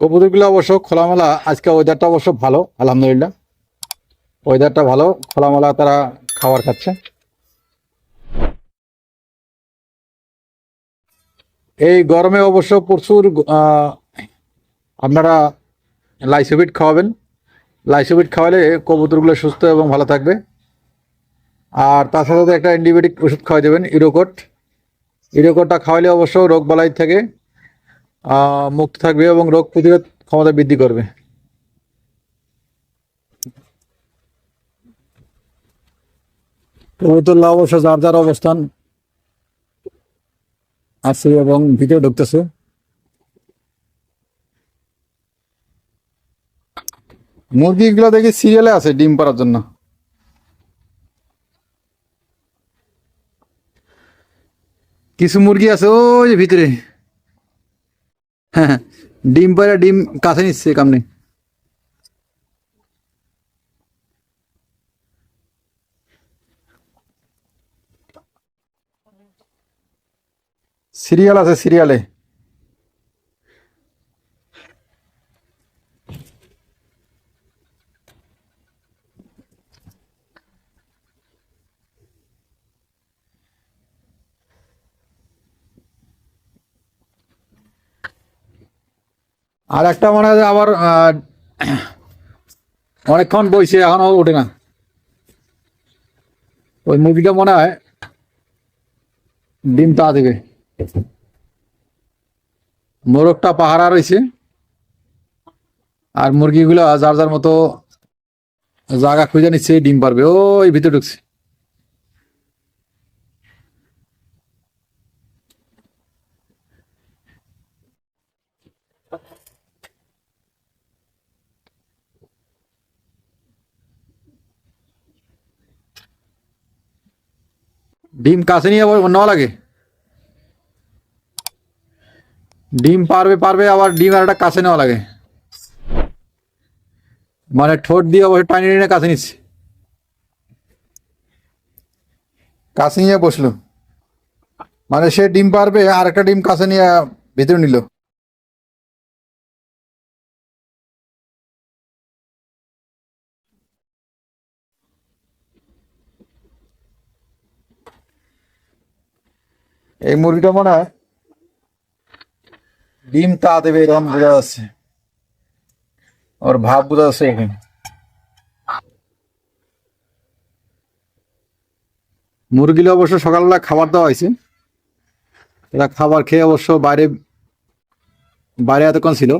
কবুতরগুলো অবশ্য খোলামেলা, আজকে ওয়েদারটা অবশ্য ভালো, আলহামদুলিল্লাহ। ওয়েদারটা ভালো, খোলামেলা তারা খাবার খাচ্ছে। এই গরমে অবশ্য প্রচুর আপনারা লাইসোবিট খাওয়াবেন। লাইসোবিট খাওয়ালে কবুতরগুলো সুস্থ এবং ভালো থাকবে। আর তার সাথে একটা অ্যান্টিবায়োটিক ওষুধ খাওয়াই দেবেন ইরোকোট ইরোকোটটা খাওয়ালে অবশ্য রোগ বালাই থেকে। মুক্ত থাকবে এবং রোগ প্রতিরোধ ক্ষমতা বৃদ্ধি করবে। কবুতরলা অবশ্য যার যার অবস্থান আছে এবং ভিতরে ঢুকতেছে। মুরগিগুলো দেখি সিরিয়ালে আছে ডিম পাড়ার জন্য। কিছু মুরগি আছে ওই ভিতরে। হ্যাঁ ডিম পয়লা ডিম কাছে নিচ্ছে কামনে সিরিয়াল আছে সিরিয়ালে। আর একটা মনে হয় আবার অনেকক্ষণ বইছে, এখনও ওঠে না। ওই মুরগিটা মনে হয় ডিম তা দেবে। মোরগটা পাহারা রয়েছে। আর মুরগিগুলো যার যার মতো জায়গা খুঁজে নিচ্ছে, ডিম পারবে। ওই ভিতরে ঢুকছে। ডিম কাছে নিয়ে নেওয়া লাগে। ডিম পারবে পারবে, আবার ডিম আর একটা কাছে নেওয়া লাগে। মানে ঠোঁট দিয়ে অবশ্যই টানি টেনে কাছে নিচ্ছে। কাছে নিয়ে বসল। মানে সে ডিম পারবে, আর একটা ডিম কাছে নিয়ে ভিতরে নিল। এই মুরগিটা মনে হয় ডিম তা দেবে এরকম বোঝা যাচ্ছে। ওর ভাব বোঝা যাচ্ছে এখানে। মুরগিলে অবশ্য সকালবেলা খাবার দেওয়া হয়েছে। এরা খাবার খেয়ে অবশ্য বাইরে বাইরে এতক্ষণ ছিল।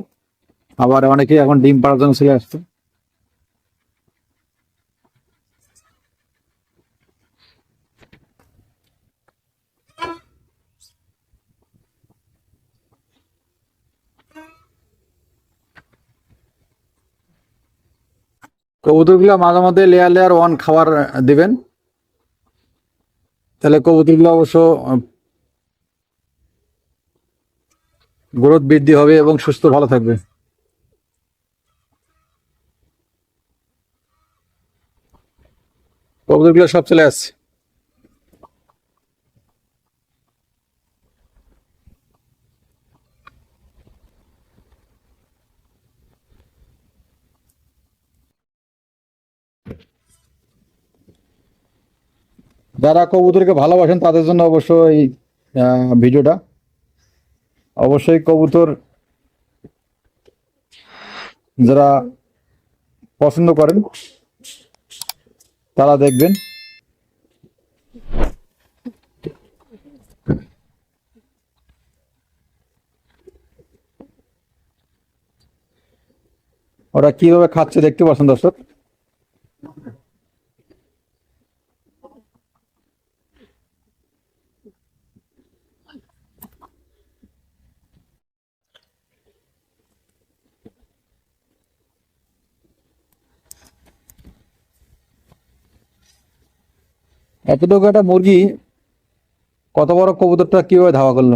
আবার অনেকে এখন ডিম পাড়ার জন্য চলে আসতো কবুতরগুলো মাঝে মধ্যে লেয়ার লেয়ার ওয়ান খাবার দিবেন। তাহলে কবুতরগুলো অবশ্য গ্রোথ বৃদ্ধি হবে এবং সুস্থ ভালো থাকবে। কবুতরগুলো সব চলে আসছে। যারা কবুতরকে ভালোবাসেন, তাদের জন্য অবশ্যই এই ভিডিওটা। অবশ্যই কবুতর যারা পছন্দ করেন, তারা দেখবেন। ওরা কীভাবে খাচ্ছে দেখতে পাচ্ছেন দর্শক? এতটুকু একটা মুরগি কত বড় কবুতরটা কীভাবে ধাওয়া করল?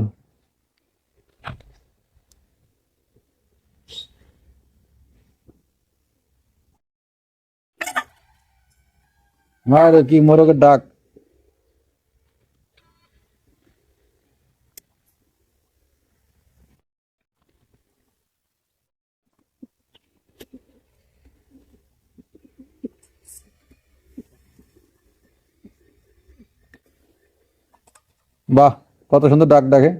হ্যাঁ রে কি মোরগের ডাক? বাহ কত সুন্দর ডাক ডাকে।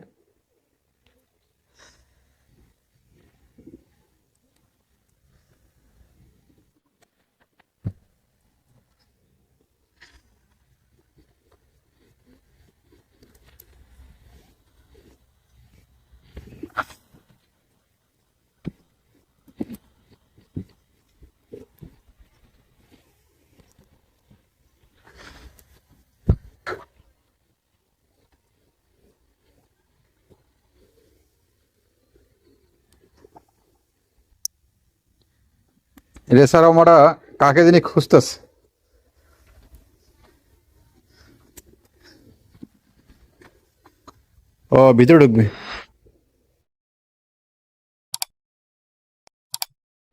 রেসার আমরা কাকে যিনি খুঁজতেছে? ও, ভিতরে ঢুকবে।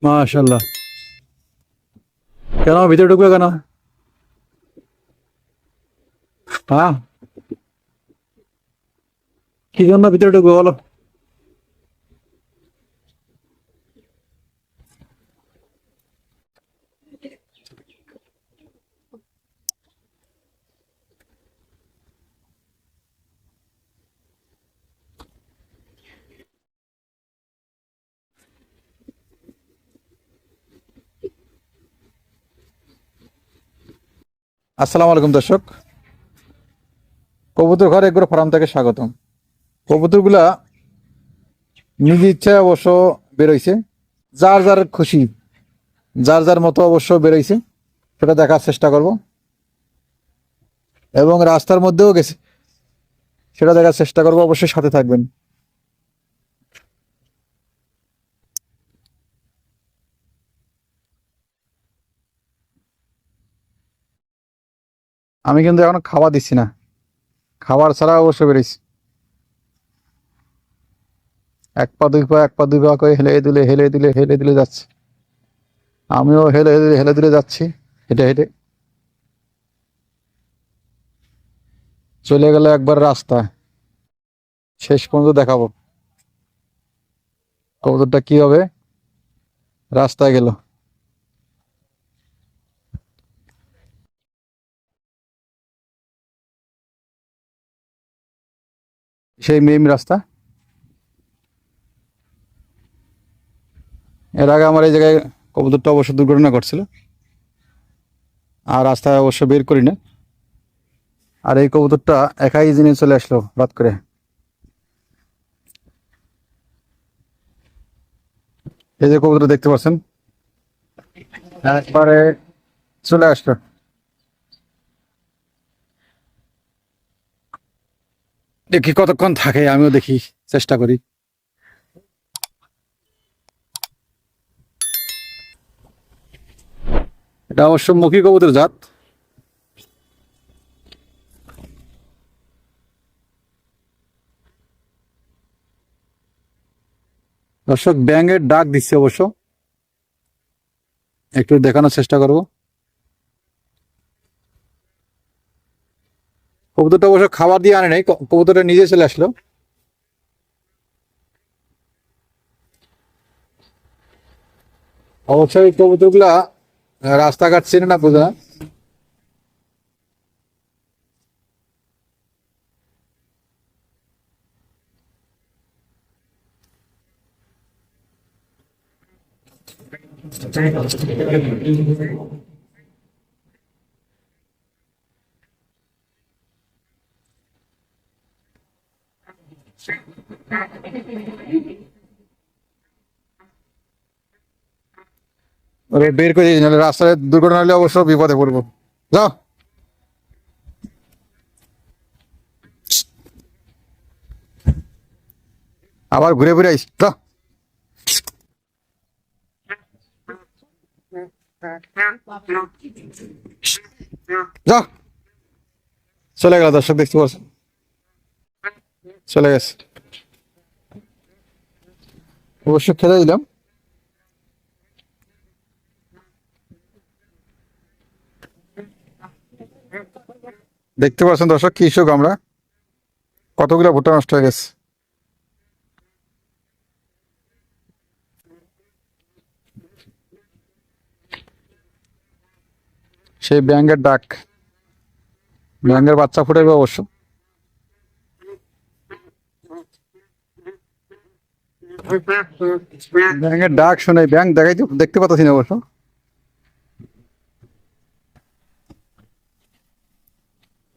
মাশাল্লাহ কেন, ভিতরে ঢুকবে কেন? হ্যাঁ কি জন্য ভিতরে ঢুকবে বলো? আসসালামু আলাইকুম দর্শক। কবুতর ঘর এগুলো ফার্ম থেকে স্বাগতম। কবুতরগুলা নিজ ইচ্ছায় অবশ্য বেরোইছে। যার যার খুশি, যার যার মতো অবশ্য বেরোইছে, সেটা দেখার চেষ্টা করব। এবং রাস্তার মধ্যেও গেছে, সেটা দেখার চেষ্টা করব। অবশ্যই সাথে থাকবেন। আমি কিন্তু এখনও খাওয়া দিচ্ছি না। খাবার ছাড়া অবশ্য বেরিয়েছি এক পা, দুই পা, এক পা, দুই পা করে হেলে দিলে হেলে দিলে হেলে দিলে যাচ্ছে। আমিও হেলে হেলে হেলে দিলে যাচ্ছি, হেঁটে হেঁটে। চলে গেল একবার রাস্তা। শেষ পর্যন্ত দেখাবো। কবুতরটা কি হবে? রাস্তায় গেল। সেই মেম রাস্তা। এর আগে আমার এই জায়গায় কবুতরটা অবশ্য দুর্ঘটনা ঘটছিল। আর রাস্তায় অবশ্য বের করি না। আর এই কবুতরটা একাই জিনিস চলে আসলো হঠাৎ করে। এই যে কবুতর দেখতে পাচ্ছেন, একবারে চলে আসলো। দেখি কতক্ষণ থাকে, আমিও দেখি, চেষ্টা করি। এটা অবশ্য মুখী কবুতর জাত। দর্শক, ব্যাঙের ডাক দিচ্ছে অবশ্য। একটু দেখানোর চেষ্টা করব। কবুতরটা অবশ্য খাবার দিয়ে আনে নাই কবুতরটা নিজে চলে আসলো। অবশ্যই কবুতরগুলা রাস্তাঘাট চেনে না বোঝে না। ওরে বের করে দিয়েছি রাস্তায় দুর্ঘটনা হলে অবশ্য বিপদে পড়ব। যাও। আবার ঘুরে ঘুরে আইস যাও। চলে গেল দর্শক, দেখতে পাচ্ছেন? চলে গেছে। অবশ্য খেলে দিলাম। দেখতে পাচ্ছেন দর্শক, কি কৃষক আমরা? কতগুলো ভুট্টা নষ্ট হয়ে গেছে? সেই ব্যাঙ্গের ডাক ব্যাঙ্গের বাচ্চা ফুটাবে অবশ্য। ডাক শুনে ব্যাঙ দেখাইতে দেখতে পাচ্ছি না অবশ্য।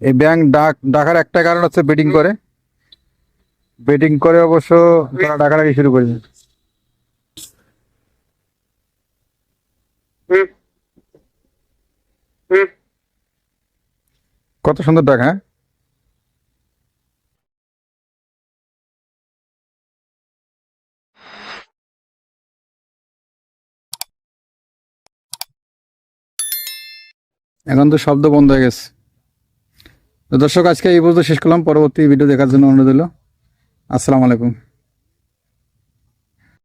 এই ব্যাঙ ডাক ডাকার একটা কারণ হচ্ছে বেটিং করে। বেটিং করে অবশ্য তারা ডাকাডাকি শুরু করেছে কত সুন্দর ডাক হ্যাঁ? এখন তো শব্দ বন্ধ হয়ে গেছে। তো দর্শক, আজকে এই পর্যন্ত শেষ করলাম। পরবর্তী ভিডিও দেখার জন্য অনুরোধ হলো আসসালামু আলাইকুম।